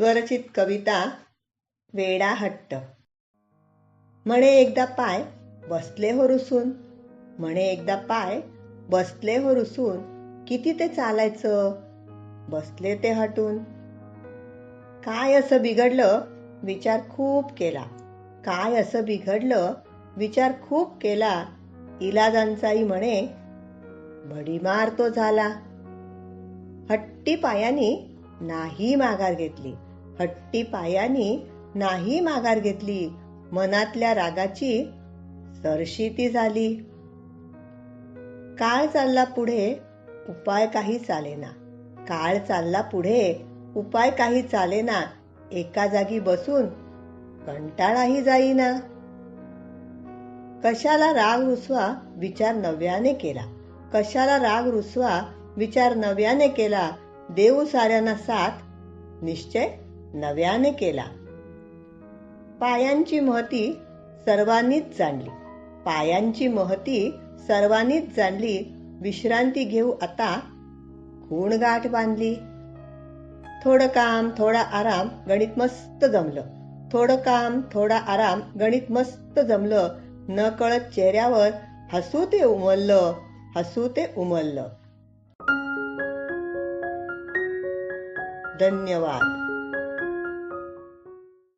स्वरचित कविता वेडा हट्ट म्हणे एकदा पाय बसले हो रुसून. म्हणे एकदा पाय बसले हो रुसून. किती ते चालायचं? बसले ते हटून. काय असं बिघडलं? विचार खूप केला. काय असं बिघडलं? विचार खूप केला. इलाजांचाही म्हणे भडीमार तो झाला. हट्टी पायानी नाही माघार घेतली. हट्टी पायानी नाही माघार घेतली. मनातल्या रागाची सरशीती झाली. काळ चालला पुढे उपाय काही चालेना. काळ चालला पुढे उपाय काही चालेना. एका जागी बसून कंटाळाही जाईना. कशाला राग रुसवा विचार नव्याने केला. कशाला राग रुसवा विचार नव्याने केला. देऊ साऱ्यांना साथ निश्चय नव्याने केला. पायांची महती सर्वांनीच जाणली. पायांची महती सर्वांनीच जाणली. विश्रांती घेऊ आता. खूण गाठ बांधली. थोडं काम थोडा आराम गणित मस्त जमलं. थोडं काम थोडा आराम गणित मस्त जमलं. न कळत चेहऱ्यावर हसू ते उमललं. हसू ते उमललं. धन्यवाद